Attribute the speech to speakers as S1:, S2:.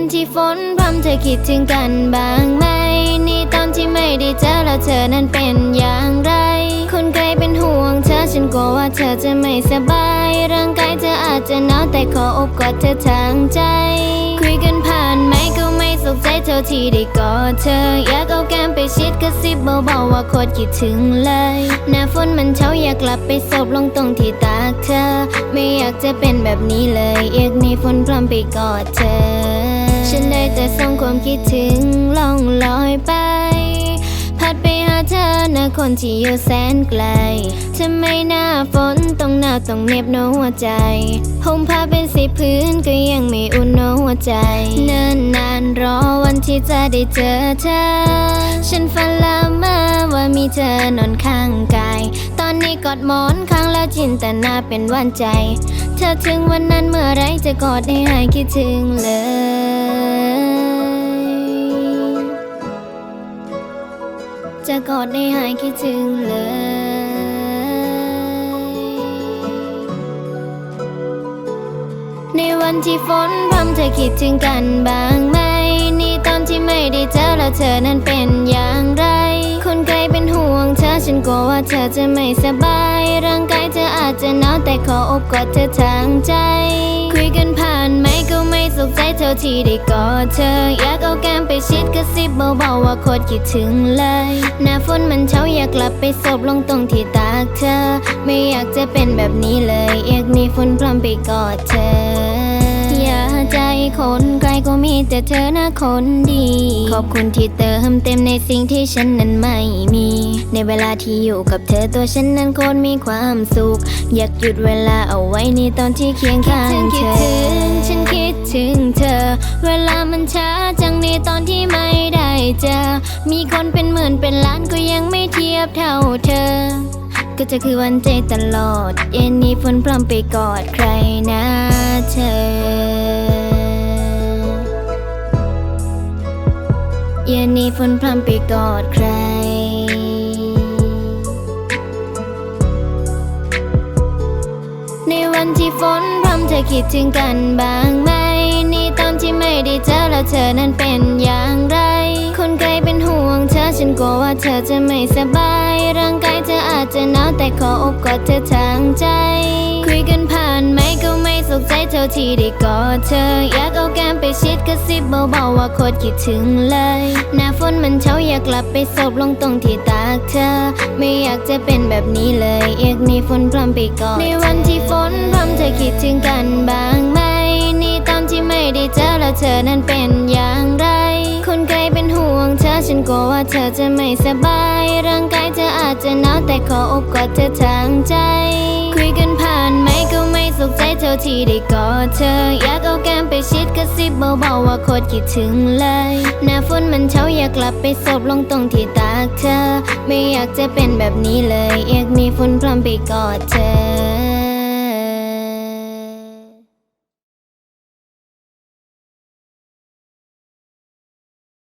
S1: วันที่ฝนพรำเธอคิดถึงกันบ้างไหม นี่ตอนที่ไม่ได้เจอแล้วเธอนั้นเป็นอย่างไร คนไกลเป็นห่วงเธอฉันกลัวว่าเธอจะไม่สบาย ร่างกายเธออาจจะหนาวแต่ขออบกอดเธอทางใจ คุยกันผ่านไหมก็ไม่สุขใจเท่าที่ได้กอดเธอ อยากเอาแก้มไปชิดกระซิบเบาๆว่าโคตรคิดถึงเลย หน้าฝนมันเช้าอยากกลับไปสบลงตรงที่ตากเธอ ไม่อยากจะเป็นแบบนี้เลยอยากหนีฝนพร้อมไปกอดเธอ ฉันได้แต่ส่งความคิดถึงล่องลอยไป พัดไปหาเธอนะคนที่อยู่แสนไกลทำไมหน้าฝนต้องหนาวต้องเหน็บโนหัวใจห่มผ้าเป็นสีพื้นก็ยังไม่อุ่นโนหัวใจ เนิ่นนานรอวันที่จะได้เจอเธอ ฉันฝันละเมอว่ามีเธอนอนข้างกาย ตอนนี้กอดหมอนข้างแล้วจินตนาเป็นวันใจ เธอถึงวันนั้นเมื่อไรจะกอดให้หายคิดถึงเลย จะกอดได้หายคิดถึงเลยในวันที่ฝนพรำเธอคิดถึงกันบ้างไหม นี่ตอนที่ไม่ได้เจอแล้วเธอนั้นเป็นอย่างไร คนไกลเป็นห่วงเธอฉันกลัวว่าเธอจะไม่สบาย ร่างกายเธออาจจะหนาวแต่ขออบกอดเธอทางใจ คุยกัน สุขใจเท่าที่ได้กอดเธอ อยากเอาแก้มไปชิดกระซิบเบาๆว่าโคตรคิดถึงเลย หน้าฝนมันเช้าอยากกลับไปสบลงตรงที่ตากเธอ ไม่อยากจะเป็นแบบนี้เลย อยากหนีฝนพร้อมไปกอดเธอ อย่าใจคนไกลก็มีแต่เธอนะคนดี ขอบคุณที่เติมเต็มในสิ่งที่ฉันนั้นไม่มี ในเวลาที่อยู่กับเธอตัวฉันนั้นโคตรมีความสุข อยากหยุดเวลาเอาไว้ในตอนที่เคียงข้างเธอ ถึงเธอ เวลามันช้าจังในตอนที่ไม่ได้เจอ มีคนเป็นหมื่นเป็นล้านก็ยังไม่เทียบเท่าเธอ ก็จะคือวันใจตลอด เย็นนี้ฝนพร้อมไปกอดใครนะเธอ เย็นนี้ฝนพร้อมไปกอดใครในวันที่ฝนพรำเธอคิดถึงกันบ้างไหม เธอนั้นเป็นอย่างไร คนไกลเป็นห่วงเธอฉันกลัวว่าเธอจะไม่สบาย ร่างกายเธออาจจะหนาวแต่ขออบกอดเธอทางใจ คุยกันผ่านไหมก็ไม่สุขใจเท่าที่ได้กอดเธอ อยากเอาแก้มไปชิดกระซิบเบาๆว่าโคตรคิดถึงเลย หน้าฝนมันเช้าอยากกลับไปสบลงตรงที่ตากเธอ ไม่อยากจะเป็นแบบนี้เลยอยากหนีฝนพร้อมไปกอดในวันที่ฝนพร้อมเธอคิดถึงกันบ้างไหมนี่ตอนที่ไม่ได้เจอแล้วเธอนั้นเป็น กลัวว่าเธอจะไม่สบาย ร่างกายเธออาจจะหนาวแต่ขออบกอดเธอทางใจ คุยกันผ่านไหมก็ไม่สุขใจเท่าที่ได้กอดเธอ อยากเอาแก้มไปชิดกระซิบเบาๆว่าโคตรคิดถึงเลย หน้าฝนมันเช้าอยากกลับไปสบลงตรงที่ตากเธอ ไม่อยากจะเป็นแบบนี้เลย อยากหนีฝนพร้อมไปกอดเธอ